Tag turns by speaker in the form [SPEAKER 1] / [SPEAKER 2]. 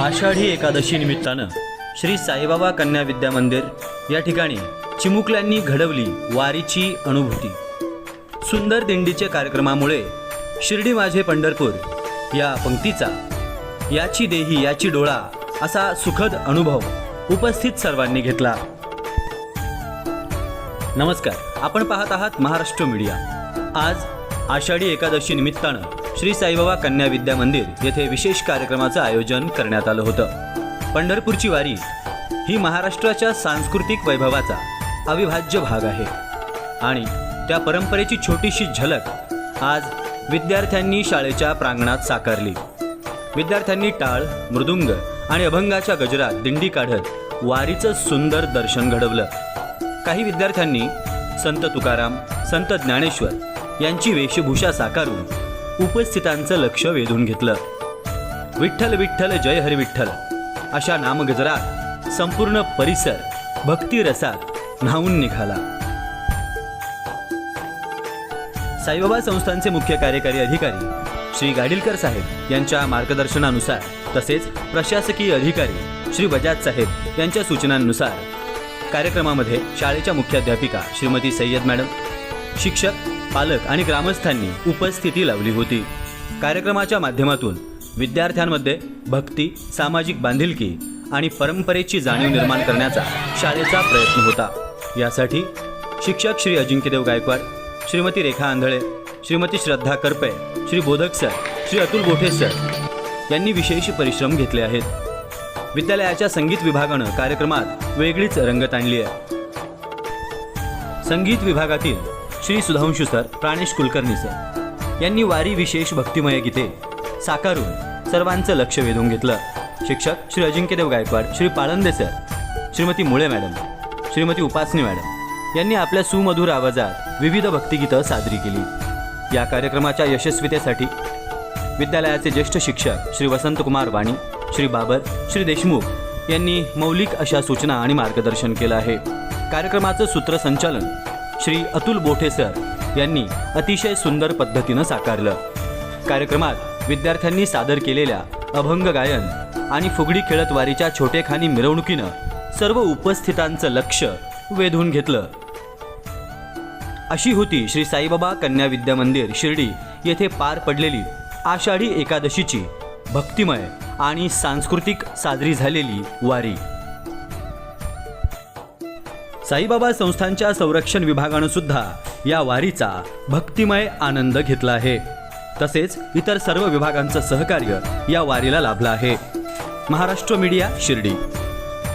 [SPEAKER 1] आषाढी एकादशी निमित्तानं श्री साईबाबा कन्या विद्या मंदिर या ठिकाणी चिमुकल्यांनी घडवली वारीची अनुभूती. सुंदर दिंडीच्या कार्यक्रमामुळे शिर्डी माझे पंढरपूर या पंक्तीचा याची देही याची डोळा असा सुखद अनुभव उपस्थित सर्वांनी घेतला. नमस्कार आपण पाहत आहात महाराष्ट्र मीडिया. आज आषाढी एकादशी निमित्तानं श्री साईबाबा कन्या विद्या मंदिर येथे विशेष कार्यक्रमाचं आयोजन करण्यात आलं होतं. पंढरपूरची वारी ही महाराष्ट्राच्या सांस्कृतिक वैभवाचा अविभाज्य भाग आहे. आणि त्या परंपरेची छोटीशी झलक आज विद्यार्थ्यांनी शाळेच्या प्रांगणात साकारली. विद्यार्थ्यांनी टाळ मृदुंग आणि अभंगाच्या गजरात दिंडी काढत वारीचं सुंदर दर्शन घडवलं. काही विद्यार्थ्यांनी संत तुकाराम संत ज्ञानेश्वर यांची वेशभूषा साकारून उपस्थितांचं लक्ष वेधून घेतलं. विठ्ठल विठ्ठल जय हरी विठ्ठल. अशा नामगजरात संपूर्ण परिसर भक्तिरसात न्हावून निघाला. साईबाबा संस्थांचे मुख्य कार्यकारी अधिकारी श्री गाडीलकर साहेब यांच्या मार्गदर्शनानुसार तसेच प्रशासकीय अधिकारी श्री बजाज साहेब यांच्या सूचनांनुसार कार्यक्रमामध्ये शाळेच्या मुख्याध्यापिका श्रीमती सय्यद मॅडम शिक्षक पालक आणि ग्रामस्थांनी उपस्थिती लावली होती. कार्यक्रमाच्या माध्यमातून विद्यार्थ्यांमध्ये भक्ती सामाजिक बांधिलकी आणि परंपरेची जाणीव निर्माण करण्याचा शाळेचा प्रयत्न होता. यासाठी शिक्षक श्री अजिंक्यदेव गायकवाड श्रीमती रेखा आंधळे श्रीमती श्रद्धा करपे श्री बोधक सर श्री अतुल गोठे सर यांनी विशेष परिश्रम घेतले आहेत. विद्यालयाच्या संगीत विभागानं कार्यक्रमात वेगळीच रंगत आणली आहे. संगीत विभागातील श्री सुधांशु सर प्राणेश कुलकर्णी सर. यांनी वारी विशेष भक्तिमय गीते साकारून सर्वांचं लक्ष वेधून घेतलं. शिक्षक श्री अजिंक्यदेव गायकवाड श्री पाळंदे सर श्रीमती मुळे मॅडम श्रीमती उपासनी मॅडम यांनी आपल्या सुमधुर आवाजात विविध भक्तिगीतं सादरी केली. या कार्यक्रमाच्या यशस्वीतेसाठी विद्यालयाचे ज्येष्ठ शिक्षक श्री वसंतकुमार वाणी श्री बाबर श्री देशमुख यांनी मौलिक अशा सूचना आणि मार्गदर्शन केलं आहे. कार्यक्रमाचं सूत्रसंचालन श्री अतुल बोठे सर यांनी अतिशय सुंदर पद्धतीनं साकारलं. कार्यक्रमात विद्यार्थ्यांनी सादर केलेल्या अभंग गायन आणि फुगडी खेळतवारीच्या छोटेखानी मिरवणुकीनं सर्व उपस्थितांचं लक्ष वेधून घेतलं. अशी होती श्री साईबाबा कन्या विद्या मंदिर शिर्डी येथे पार पडलेली आषाढी एकादशीची भक्तिमय आणि सांस्कृतिक साजरी झालेली वारी. साईबाबा संस्थांच्या संरक्षण विभागानं सुद्धा या वारीचा भक्तिमय आनंद घेतला आहे. तसेच इतर सर्व विभागांचं सहकार्य या वारीला लाभलं आहे. महाराष्ट्र मीडिया शिर्डी.